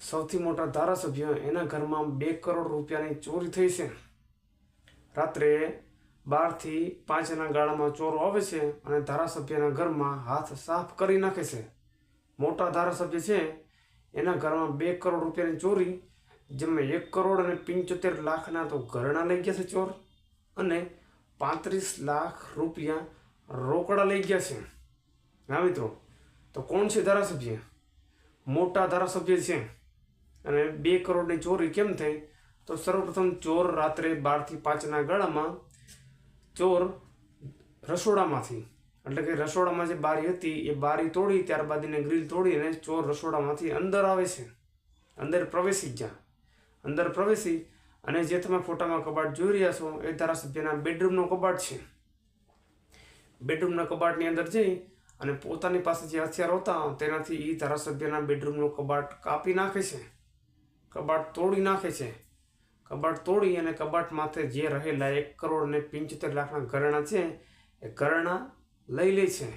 સૌથી મોટા ધારાસભ્ય એના ઘરમાં બે કરોડ રૂપિયાની ચોરી થઈ છે. રાત્રે બારથી પાંચના ગાળામાં ચોરો આવે છે અને ધારાસભ્યના ઘરમાં હાથ સાફ કરી નાખે છે. મોટા ધારાસભ્ય છે, એના ઘરમાં બે કરોડ રૂપિયાની ચોરી, જેમાં એક કરોડ અને પંચોતેર લાખના તો ઘરણા લઈ ગયા છે ચોર અને પાંત્રીસ લાખ રૂપિયા રોકડા લઈ ગયા છે. હા મિત્રો, તો કોણ છે ધારાસભ્ય? મોટા ધારાસભ્ય છે. અને બે કરોડની ચોરી કેમ થઈ? તો સર્વપ્રથમ ચોર રાત્રે બારથી પાંચના ગાળામાં ચોર રસોડામાંથી, એટલે કે રસોડામાં જે બારી હતી, એ બારી તોડી, ત્યારબાદ એને ગ્રીલ તોડીને ચોર રસોડામાંથી અંદર આવે છે. અંદર પ્રવેશી ગયા. અંદર પ્રવેશી અને જે તમે ફોટામાં કબાટ જોઈ રહ્યા છો, એ ધારાસભ્યના બેડરૂમનો કબાટ છે. બેડરૂમના કબાટની અંદર જઈ અને પોતાની પાસે જે હથિયાર હતા, તેનાથી એ ધારાસભ્યના બેડરૂમનો કબાટ કાપી નાખે છે. કબાટ તોડી નાખે છે. કબાટ તોડી અને કબાટ માથે જે રહેલા એક કરોડ અને પંચોતેર લાખના ઘરેણા છે, એ ઘરેણા લઈ લે છે.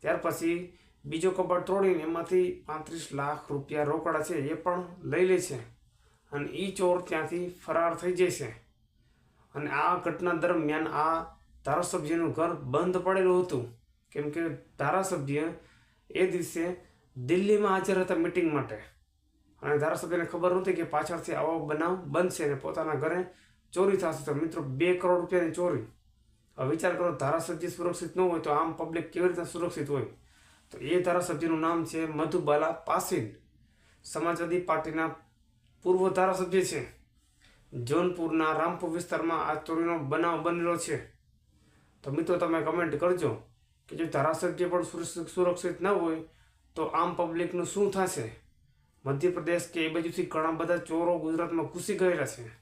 ત્યાર પછી બીજો કબાટ તોડીને એમાંથી પાંત્રીસ લાખ રૂપિયા રોકડા છે એ પણ લઈ લે છે અને એ ચોર ત્યાંથી ફરાર થઈ જાય છે. અને આ ઘટના દરમિયાન આ ધારાસભ્યનું ઘર બંધ પડેલું હતું. કેમ કે ધારાસભ્ય એ દિવસે દિલ્હીમાં હાજર હતા મિટિંગ માટે. અને ધારાસભ્યને ખબર નહોતી કે પાછળથી આવો બનાવ બનશે અને પોતાના ઘરે ચોરી થશે. તો મિત્રો, બે કરોડ રૂપિયાની ચોરી. હવે વિચાર કરો, ધારાસભ્ય સુરક્ષિત ન હોય તો આમ પબ્લિક કેવી રીતે સુરક્ષિત હોય? તો એ ધારાસભ્યનું નામ છે મધુબાલા પાસીન. સમાજવાદી પાર્ટીના પૂર્વ ધારાસભ્ય છે. જોનપુરના રામપુર વિસ્તારમાં આ ચોરીનો બનાવ બનેલો છે. તો મિત્રો, તમે કમેન્ટ કરજો કે જો ધારાસભ્ય પણ સુરક્ષિત ન હોય તો આમ પબ્લિકનું શું થશે? મધ્યપ્રદેશ કે એ બાજુથી ઘણા બધા ચોરો ગુજરાતમાં ઘૂસી ગયેલા છે.